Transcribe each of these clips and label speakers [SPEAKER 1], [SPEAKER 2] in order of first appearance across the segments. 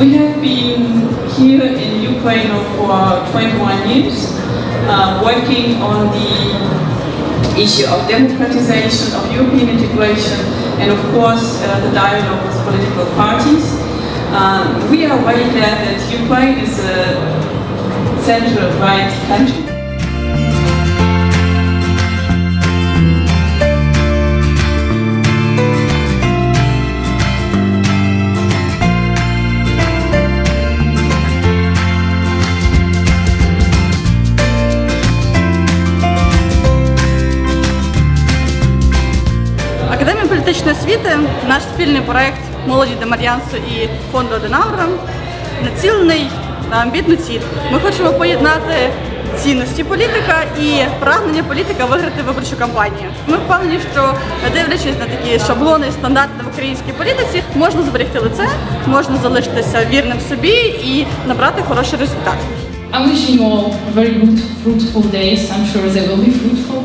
[SPEAKER 1] We have been here in Ukraine for 21 years, uh, working on the issue of democratization, of European integration, and of course uh, the dialogue with political parties. Um, we are very glad that Ukraine is a center-right country.
[SPEAKER 2] Академія політичної освіти, наш спільний проект молоді Демар'янсу і фонду Аденаура націлений на амбітну ціль. Ми хочемо поєднати цінності політика і прагнення політика виграти виборчу кампанію. Ми впевнені, що дивлячись на такі шаблони стандарти в українській політиці, можна зберегти лице, можна залишитися вірним собі і набрати хороший результат.
[SPEAKER 3] I'm wishing you all very good, fruitful days. I'm sure they will be fruitful.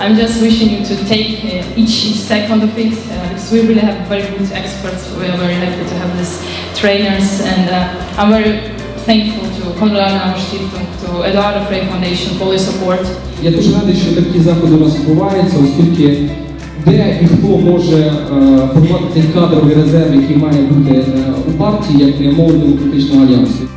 [SPEAKER 3] I'm just wishing you to take uh, each, each second of it uh, because we really have very good experts. We are very happy to have these trainers, and uh, I'm very thankful to Konrad Stiftung, to Eduardo Frey Foundation for your support.
[SPEAKER 4] Я дуже радий, що такі заходи у нас відбуваються, оскільки де і хто може е, формувати цей кадровий резерв, який має бути е, у партії, як не молодому політичного альянсу.